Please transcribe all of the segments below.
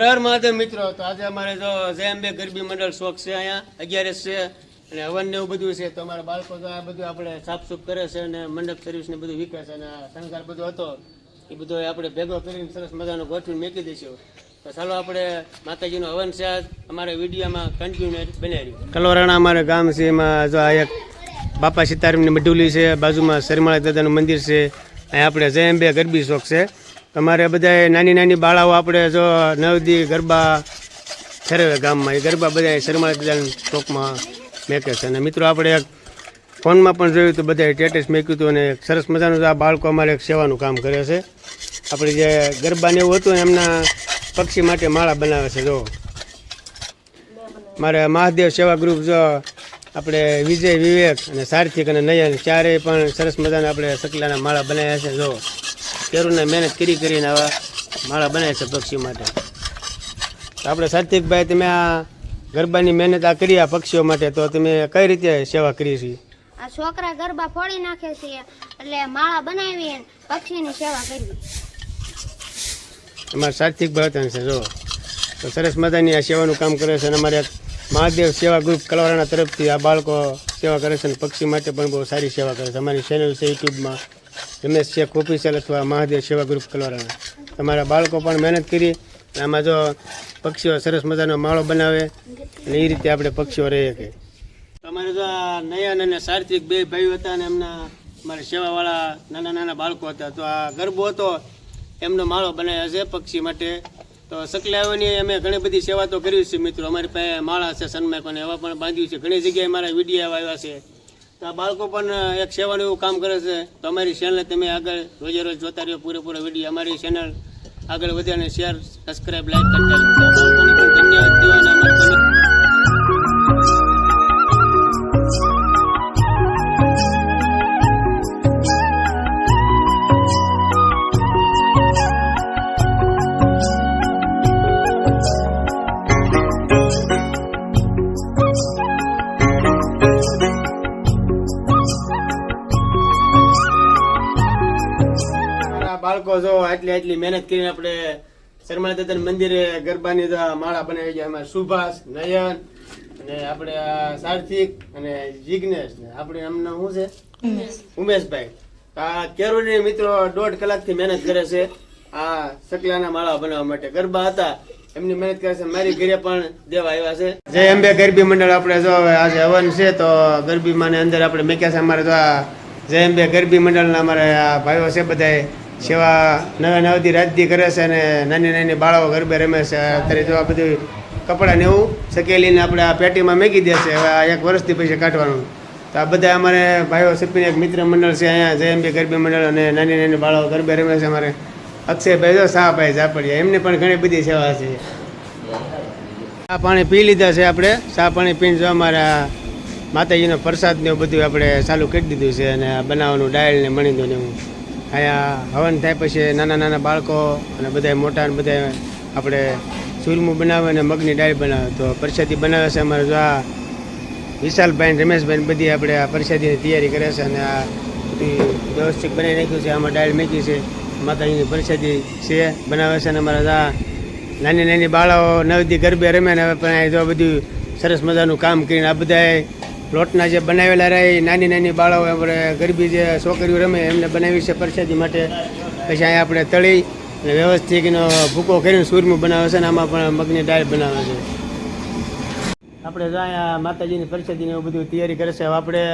મહાદેવ મિત્રો, તો આજે અમારે જો જયંબે ગરબી મંડળ શોખ છે અહીંયા, અગિયારસ છે, અને હવન ને એવું બધું છે, તો અમારા બાળકો તો આ બધું આપણે સાફસૂફ કરે છે અને મંડપ સર્વિસ ને બધું વિકે છે અને શણગાર બધો હતો, એ બધો આપણે ભેગો કરીને સરસ મજાનો ગોઠવીને મેકી દઈશું. તો ચાલો આપણે માતાજીનો હવન છે અમારા વિડીયોમાં કન્ટિન્યુ બનાવ્યું કલોરાણા અમારે ગામ છે, એમાં જો આ એક બાપા સીતારામની મઢુલી છે, બાજુમાં શરમાળા દાદાનું મંદિર છે, અહીંયા આપણે જયંબે ગરબી શોખ છે. તમારે બધાય નાની નાની બાળાઓ આપણે જો નવદી, ગરબા ફેરવે ગામમાં. એ ગરબા બધા શરમાળા દાદાના ચોકમાં મેકે છે. અને મિત્રો, આપણે ફોનમાં પણ જોયું તો બધાએ સ્ટેટસ મેક્યું હતું અને સરસ મજાનું આ બાળકો અમારે એક સેવાનું કામ કરે છે. આપણે જે ગરબા ને એવું હતું એમના પક્ષી માટે માળા બનાવે છે, જો. મારે મહાદેવ સેવા ગ્રુપ જો આપણે વિજય, વિવેક અને સાર્થિક અને નયન ચારેય પણ સરસ મજાના આપણે સકલાના માળા બનાવ્યા છે, જો. કેરુને મહેનત કરી કરીને આવા માળા બનાવે છે પક્ષીઓ માટે. તો આપણે સાર્થિકભાઈ તમે આ ગરબાની મહેનત આ કરી આ પક્ષીઓ માટે તો તમે કઈ રીતે સેવા કરી છે? આ છોકરા ગરબા ફોડી નાખે છે એટલે માળા બનાવી પક્ષીની સેવા કરવી અમારા સાર્થિક બળતણ છે જો. તો સરસ મજાની આ સેવાનું કામ કરે છે અને અમારે મહાદેવ સેવા ગ્રુપ કલવારાના તરફથી આ બાળકો સેવા કરે છે અને પક્ષી માટે પણ બહુ સારી સેવા કરે છે. અમારી ચેનલ છે યુટ્યુબમાં રમેશ શેખ ઓફિસર અથવા મહાદેવ સેવા ગ્રુપ કલવારાના તમારા બાળકો પણ મહેનત કરી આમાં જો પક્ષીઓ સરસ મજાનો માળો બનાવે અને એ રીતે આપણે પક્ષીઓ રહીએ કે. તમારે જો આ નયન અને સાર્થિક બે ભાઈઓ હતા અને એમના મારા સેવાવાળા નાના નાના બાળકો હતા, તો આ ગરબો હતો, એમનો માળો બનાવ્યો છે પક્ષી માટે. તો સકલાઓની અમે ઘણી બધી સેવા તો કરી છે મિત્રો. અમારી પાસે માળા છે સન્માઈકોને એવા પણ બાંધ્યું છે. ઘણી જગ્યાએ મારા વીડિયો આવ્યા છે. તો બાળકો પણ એક સેવાનું એવું કામ કરે છે. તો અમારી ચેનલ તમે આગળ રોજે રોજ જોતા રહ્યો પૂરેપૂરો વીડિયો અમારી ચેનલ આગળ વધે અને શેર સબસ્ક્રાઈબ લાઈક કરતા. બાળકોને પણ ધન્યવાદ દો જો આટલી આટલી મહેનત કરીને આપણે શર્મા દાદાના મંદિરે ગરબાની માળા બનાવી છે એમાં સુભાષ નયન અને આપણે સાર્થિક અને જિજ્ઞેશ ને આપણે એમનું શું છે? ઉમેશભાઈ. આ કેરોની મિત્રો દોઢ કલાકથી મહેનત કરે છે આ સકલાના માળા બનાવવા માટે. ગરબા હતા. એમની મહેનત કરે છે. મારી ઘરે પણ દેવા આવ્યા છે. જય અંબે ગરબી મંડળ. આપણે જો આજે હવન છે તો ગરબી માને અંદર આપણે મેક્યા છે. અમારે તો આ જય અંબે ગરબી મંડળના અમારે આ ભાઈઓ છે બધાએ સેવા નવા નવાથી રાજદી કરે છે અને નાની નાની બાળાઓ ગરબે રમે છે. અત્યારે જો આ બધું કપડાં ને એવું સકેલીને આપણે આ પેટીમાં મેકી દે છે. હવે આ એક વર્ષથી પૈસા કાઢવાનું. તો આ બધા અમારે ભાઈઓ સપીને એક મિત્ર મંડળ છે અહીંયા, જયંબી ગરબી મંડળ અને નાની નાની બાળાઓ ગરબે રમે છે અમારે. અક્ષયભાઈ જો શાહભાઈ ઝાપડિયા. એમને પણ ઘણી બધી સેવા છે. આ પાણી પી લીધા છે આપણે. ચા પાણી પીને જો અમારા માતાજીનો પ્રસાદ ને બધું આપણે ચાલુ કરી દીધું છે અને બનાવવાનું ડાયલ ને મણીદું ને એવું. અહીંયા હવન થાય પછી નાના નાના બાળકો અને બધા મોટા ને બધા આપણે ચૂરમું બનાવે અને મગની ડાળ બનાવે. તો પરસાદી બનાવે છે અમારે જો આ વિશાલભાઈ રમેશભાઈ બધી આપણે આ પ્રસાદીની તૈયારી કરે છે અને આ વ્યવસ્થિત બનાવી નાખ્યું છે. આમાં ડાળ મેકી છે. માતાજીની પરસાદી છે, બનાવે છે અને અમારા આ નાની નાની બાળાઓ નવદી ગરબે રમે ને હવે પણ જો બધું સરસ મજાનું કામ કરીને આ બધાએ લોટના જે બનાવેલા રહે નાની નાની બાળાઓ આપણે ગરબી જે છોકરીઓ રમે, એમને બનાવી છે પરસાદી માટે. પછી અહીંયા આપણે તળી અને વ્યવસ્થિત ભૂકો કરીને સૂરમું બનાવે છે અને આમાં પણ મગની દાળ બનાવે છે. આપણે જો અહીંયા માતાજીની પરસાદીની એવું બધું તૈયારી કરે છે. આપણે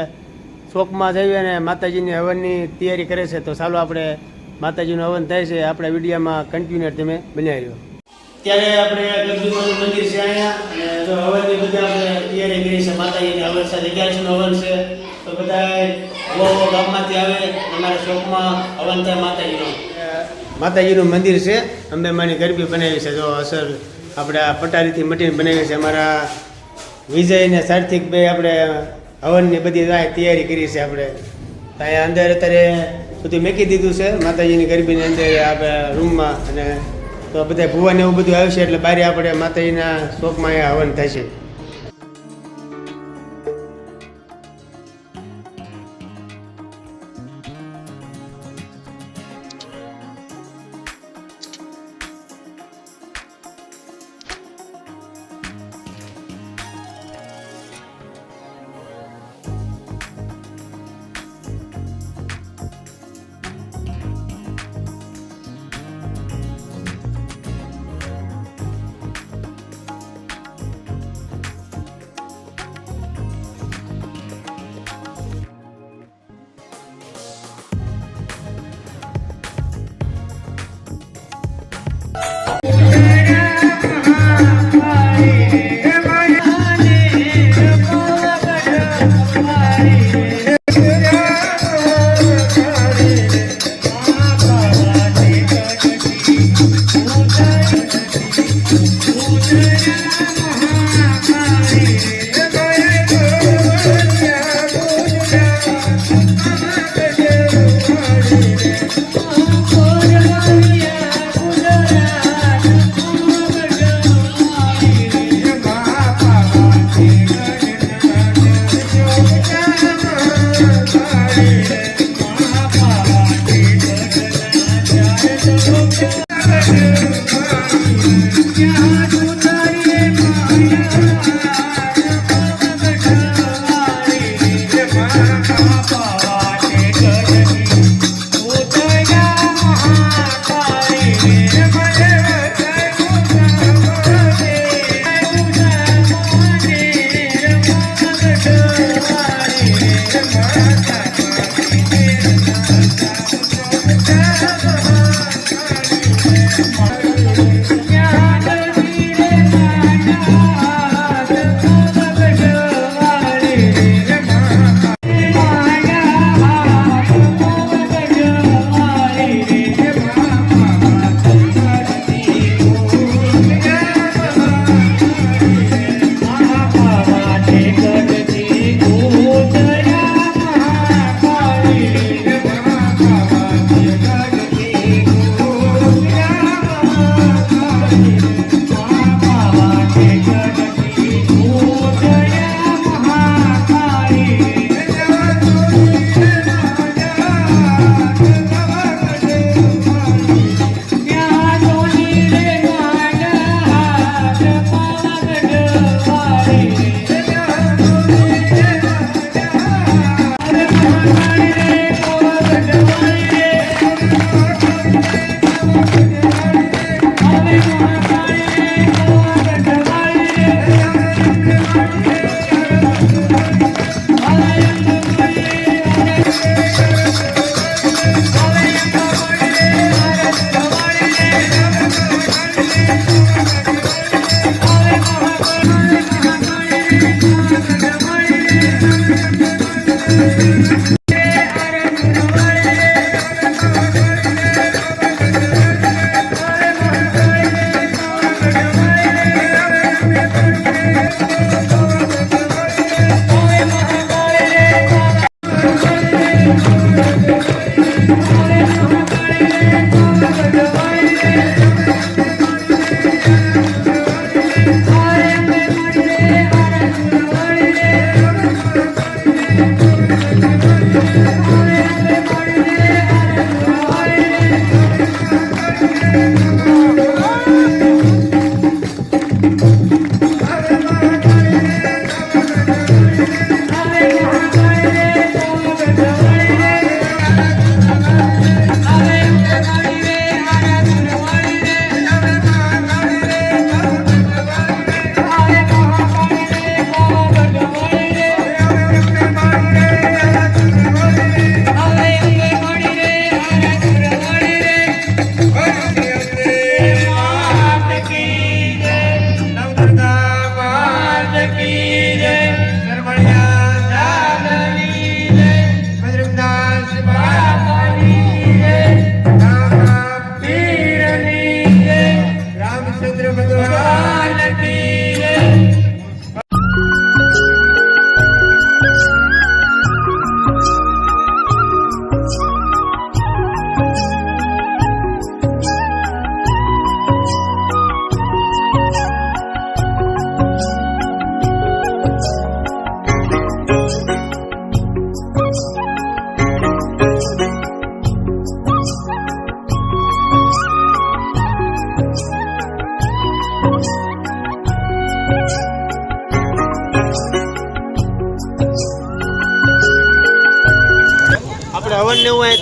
શોકમાં જઈએ અને માતાજીની હવનની તૈયારી કરે છે. તો ચાલો આપણે માતાજીનું હવન થાય છે. આપણા વિડીયામાં કન્ટિન્યુ તમે બનાવી રહ્યો ત્યારે આપણે ગરબીમાનું મંદિર છે અહીંયા, અને જો હવનની બધી આપણે તૈયારી કરી છે માતાજીની હવન સાથે અગિયારસનું હવન છે. તો બધા ગોવો ગામમાંથી આવે, અમારા શોકમાં હવન થાય માતાજીનું. માતાજીનું મંદિર છે અંબેમાની ગરબી બનાવી છે. જો અસર આપણે આ પટારીથી મટીને બનાવી છે, અમારા વિજય ને સાર્થિક ભાઈ આપણે હવનની બધી તૈયારી કરી છે આપણે. અહીંયા અંદર અત્યારે બધું મેકી દીધું છે, માતાજીની ગરબીની અંદર આપણે રૂમમાં અને તો બધા ભુવાને એવું બધું આવશે એટલે બારે આપણે માતાજીના શોકમાં હવન થશે.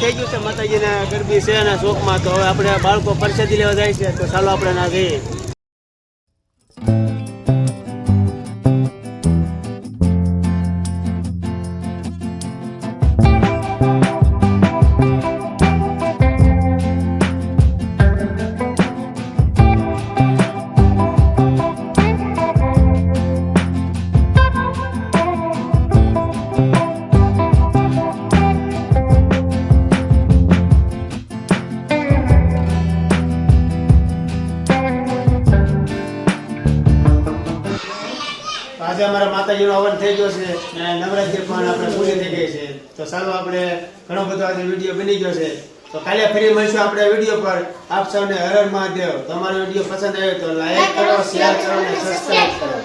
થઈ ગયું છે, માતાજીના ગરબી છે અને શોકમાં તો હવે આપણે બાળકો પરસેદી લેવા જાય છે, તો ચાલો આપણે ના જઈએ. આજે અમારા માતાજીનો હવન થઈ ગયો છે અને નવરાત્રી પણ આપણે પૂરી થઈ ગઈ છે. તો ચાલો આપણે ઘણો બધો આજે વીડિયો બની ગયો છે. તો કાલે ફરી મળીશું આપણે વીડિયો પર. આપ સૌને હર મહાદેવ. તમારો વીડિયો પસંદ આવ્યો તો લાઈક કરો શેર કરો અને સબસ્ક્રાઈબ કરો.